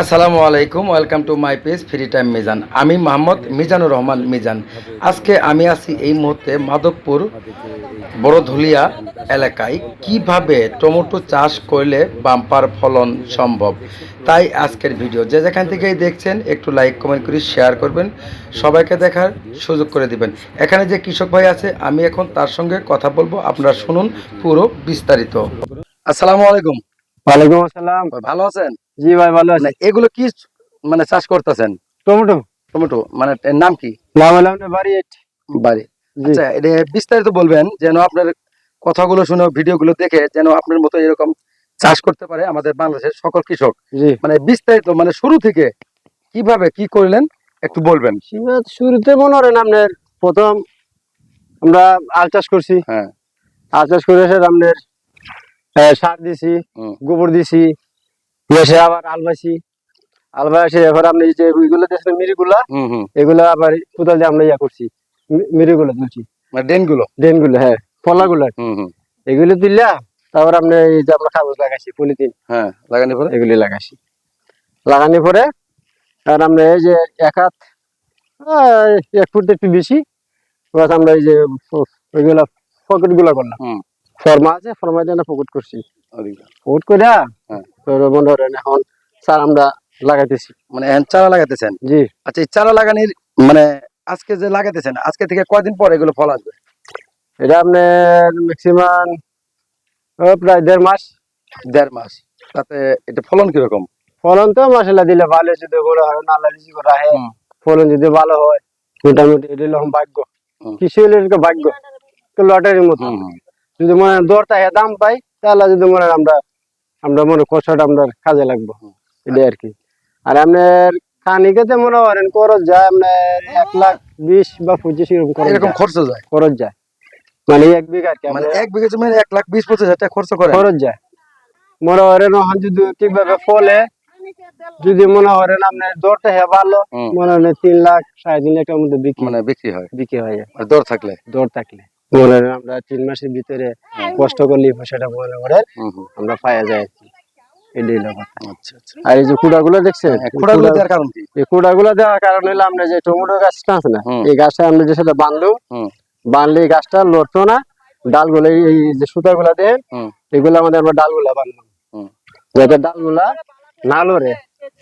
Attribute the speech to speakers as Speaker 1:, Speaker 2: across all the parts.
Speaker 1: আসসালামু আলাইকুম, welcome to my page free time Mizan. আমি মোহাম্মদ মিজানুর রহমান মিজান। আজকে আমি আছি এই মুহূর্তে মাধবপুর বড়ধুলিয়া এলাকায়। কীভাবে টমেটো চাষ করলে বাম্পার ফলন সম্ভব? তাই আজকের ভিডিও। যে যেখান থেকেই দেখছেন, একটু লাইক, কমেন্ট করে শেয়ার করবেন। সবাইকে দেখার সুযোগ করে দিবেন। এখানে যে কৃষক ভাই আছে, আমি এখন তার সঙ্গে কথা বলব। আপনারা শুনুন পুরো বিস্তারিত। আসসালামু আলাইকুম।
Speaker 2: ওয়ালাইকুম আসসালাম।
Speaker 1: ভালো আছেন?
Speaker 2: জি ভাই ভালো আছি।
Speaker 1: মানে এগুলো কি মানে চাষ করতেছেন?
Speaker 2: টমেটো।
Speaker 1: টমেটো মানে নাম কি?
Speaker 2: নাম হলো বাড়ি
Speaker 1: বাড়ি। আচ্ছা এটা বিস্তারিত বলবেন যেন আপনার কথাগুলো শুনে ভিডিওগুলো দেখে যেন আপনার মতো এরকম চাষ করতে পারে আমাদের বাংলাদেশের সকল কৃষক। মানে বিস্তারিত মানে শুরু থেকে কীভাবে কি করলেন একটু বলবেন।
Speaker 2: শুরুতে মনে করেন আপনার প্রথম আমরা আল চাষ করছি।
Speaker 1: হ্যাঁ।
Speaker 2: আল চাষ করে আপনার সার দিছি গোবর দিছি এসে আবার আল বাইছি আল বাইছে এবার আপনি যে ওইগুলো দিয়েছেন মিরিগুলা এগুলো আবার কোদাল দিয়ে আমরা ইয়া করছি মিরিগুলো তুলছি।
Speaker 1: মানে ডেনগুলো
Speaker 2: হ্যাঁ ফলাগুলো। এগুলো তুললা তারপর আপনি এই যে আমরা কাগজ লাগাইছি পলিথিন।
Speaker 1: হ্যাঁ লাগানি পরে?
Speaker 2: এগুলি লাগাইছি। লাগানোর পরে আর আমরা এই যে এক হাত এক ফুট একটু বেশি আমরা এই যে ওইগুলা পকেটগুলা করলাম। ফর্মা আছে ফর্মা দিয়ে পকেট করছি। পকেট করে
Speaker 1: হ্যাঁ।
Speaker 2: মনে করেন এখন স্যার আমরা লাগাইতেছি।
Speaker 1: মানে চারা লাগাতেছেন
Speaker 2: জি।
Speaker 1: আচ্ছা এই চারা লাগানির মানে আজকে যে লাগাতেছেন আজকে থেকে কয়দিন পর এগুলো ফল আসবে?
Speaker 2: এটা আপনার ম্যাক্সিমাম প্রায় দেড় মাস।
Speaker 1: দেড় মাস। তাতে এটা ফলন কীরকম?
Speaker 2: ফলন তো মশলা দিলে ভালো যদি বড় হয় নালা করা হয় ফলন যদি ভালো হয় মোটামুটি এটা ভাগ্য। কৃষি হলে ভাগ্য তো লটারির মতো। যদি মনে হয় দর থাকে দাম পাই তাহলে যদি মনে হয় আমরা আমরা মনে হয় কষ্টটা আমরা কাজে লাগবো। এটাই আর কি। আর আপনার খানিকেতে মনে করেন খরচ যায় আপনার এক লাখ বিশ বা পঁচিশ এরকম খরচ যায়।
Speaker 1: খরচ যায়।
Speaker 2: মানে এক বিঘা আর কি
Speaker 1: মানে এক বিঘা জমি এক লাখ বিশ পঁচিশ হাজার টাকা খরচ করে।
Speaker 2: খরচ যায়। মনে করেন ওখান যদি ঠিকভাবে ফলে যদি মনে করেন আপনার দরটা হ্যাঁ ভালো মনে হয় তিন লাখ সাড়ে তিন লাখের মধ্যে বিক্রি
Speaker 1: মানে বিক্রি হয়।
Speaker 2: বিক্রি হয়ে।
Speaker 1: আর দর থাকলে।
Speaker 2: দর থাকলে। মনে করেন আমরা তিন মাসের ভিতরে কষ্ট করলে পয়সাটা মনে করেন আমরা পাওয়া যায় আর।
Speaker 1: আচ্ছা আচ্ছা।
Speaker 2: আর এই যে কুড়াগুলো দেখছেন?
Speaker 1: খোড়াগুলো দেওয়ার কারণ কি?
Speaker 2: এই কুড়াগুলো দেওয়ার কারণ হলো আমরা যে টমেটো গাছটা আছে না এই গাছটা আমরা যে সাথে বাঁধলো বাঁধলে এই গাছটা লড়তো না ডালগুলো এই- যে সুতাগুলা দেন এগুলো আমাদের আমরা ডালগুলা বাঁধলাম
Speaker 1: হুম।
Speaker 2: যাতে ডালগুলা না লড়ে।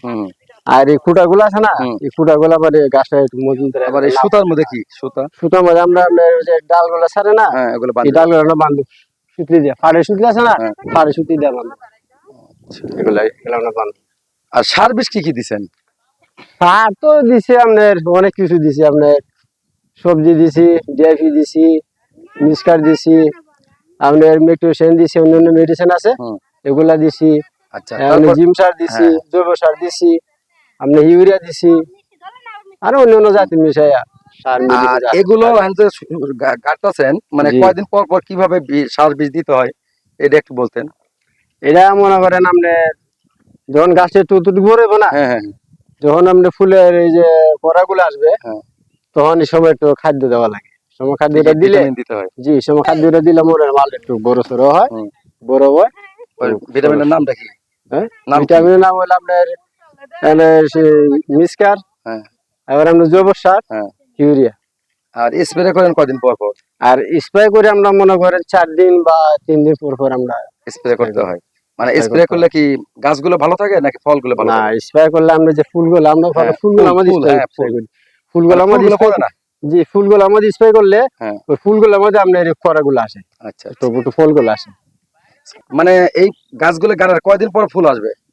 Speaker 1: হুম।
Speaker 2: আর এই খুঁটাগুলো আছে না। এই খুঁটাগুলো মানে গাছটা একটু মজবুত।
Speaker 1: আবার এই সুতার মধ্যে কি? সুতা।
Speaker 2: সুতার মধ্যে আমরা যে ডালগুলো ছাড়ে না
Speaker 1: হ্যাঁ
Speaker 2: এই
Speaker 1: বাঁধে।
Speaker 2: ডালগুলো আমরা বাঁধবো সুতলি দিয়ে ফাড়ে সুতলি আছে না
Speaker 1: হ্যাঁ।
Speaker 2: ফাড়ে সুতলি দিয়ে বাঁধবো এগুলো এগুলো আমরা বাঁধবো
Speaker 1: আর সার বিষ কি কি দিছেন?
Speaker 2: সার তো দিছে আপনার অনেক কিছু দিছি আপনার। সবজি দিছি ডিআইপি দিছি মিসকার দিছি আপনার মেট্রোসেন দিছি অন্যান্য মেডিসিন আছে। এগুলা দিছি।
Speaker 1: আচ্ছা
Speaker 2: জিম সার দিছি
Speaker 1: হ্যাঁ।
Speaker 2: জৈব সার দিছি। আপনার ইউরিয়া দিছি। আর অন্য জাতি মিশাইয়া
Speaker 1: এগুলো কাটতেছেন মানে কয়দিন পর পর কীভাবে সার বীজ দিতে হয় এটা একটু বলতেন।
Speaker 2: এটা মনে করেন আপনি যখন গাছে না
Speaker 1: হ্যাঁ হ্যাঁ।
Speaker 2: যখন আপনি ফুলের এই যে পরাগুলো আসবে
Speaker 1: হ্যাঁ।
Speaker 2: তখন এই সময় একটু খাদ্য দেওয়া লাগে। সময় খাদ্যটা দিলে
Speaker 1: দিতে হয়।
Speaker 2: জি সময় খাদ্যটা দিলে মোড়ের মাল একটু বড় সড়ো হয় বড় হয়।
Speaker 1: ভিটামিনের নামটা কি?
Speaker 2: হ্যাঁ?
Speaker 1: নাম
Speaker 2: ভিটামিনের নাম হলো আপনার মিসকার?
Speaker 1: হ্যাঁ।
Speaker 2: এবার আপনার জৈব সার
Speaker 1: হ্যাঁ।
Speaker 2: ইউরিয়া।
Speaker 1: আর স্প্রে করেন কয়দিন পর পর?
Speaker 2: আর স্প্রে করে আমরা মনে করেন চার দিন বা তিন দিন পর পর আমরা
Speaker 1: স্প্রে করতে হয়। মানে স্প্রে করলে কি গাছগুলো ভালো থাকে নাকি ফলগুলো ভালো
Speaker 2: না স্প্রে করলে আমরা যে ফুলগুলো আমরা
Speaker 1: হ্যাঁ,
Speaker 2: ফুলগুলো
Speaker 1: ফুল,
Speaker 2: আমাদের
Speaker 1: হ্যাঁ।
Speaker 2: করি। ফুলগুলো আমাদের
Speaker 1: ফুলগুলো
Speaker 2: spray
Speaker 1: না?
Speaker 2: জি ফুলগুলো আমাদের স্প্রে করলে
Speaker 1: হ্যাঁ।
Speaker 2: ওই ফুলগুলোর মধ্যে আপনার এই আসে।
Speaker 1: আচ্ছা
Speaker 2: একটু একটু ফলগুলো আসে।
Speaker 1: মানে এই গাছগুলো গাড়ার কয়দিন পর ফুল আসবে?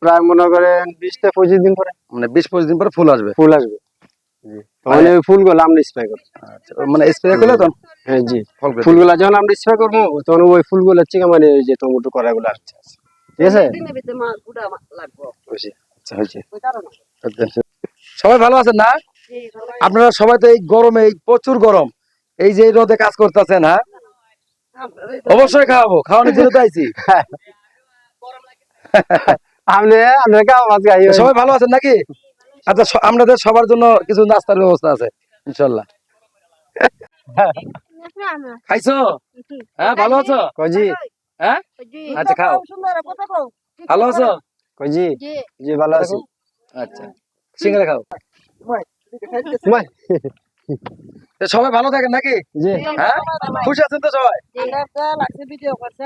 Speaker 2: প্রায় মনে করেন বিশ থেকে পঁচিশ দিন পরে।
Speaker 1: মানে বিশ পঁচিশ দিন পরে ফুল আসবে?
Speaker 2: ফুল আসবে।
Speaker 1: মানে-
Speaker 2: ফুলগুলো আমরা স্প্রে করি
Speaker 1: মানে স্প্রে করলে তখন?
Speaker 2: হ্যাঁ জি। ফুলগুলো যখন আমরা স্প্রে করব তখন ওই ফুলগুলো চিকা মানে ওই যে টমেটো করাগুলো আসছে ঠিক আছে?
Speaker 1: হয়েছে। হয়েছে। সবাই ভালো আছেন না? আপনারা সবাই তো এই গরমে প্রচুর গরম। এই যে রোদে কাজ করতেছেন হ্যাঁ? অবশ্যই খাওয়াবো। খাওয়ানোর জন্য তো আইছি।
Speaker 2: আপনি আপনার
Speaker 1: সবাই ভালো আছেন নাকি? আচ্ছা আপনাদের সবার জন্য কিছু নাস্তার ব্যবস্থা আছে ইনশাল্লাহ। খাইছো? হ্যাঁ ভালো আছো?
Speaker 2: কজি
Speaker 1: হ্যাঁ? আচ্ছা খাও। ভালো আছো?
Speaker 2: কই জি। ভালো আছি।
Speaker 1: আচ্ছা। সিঙ্গারা খাও। সবাই ভালো থাকেন নাকি?
Speaker 2: জি।
Speaker 1: হ্যাঁ? খুশি আছেন তো সবাই?
Speaker 3: লাগছে ভিডিও করছে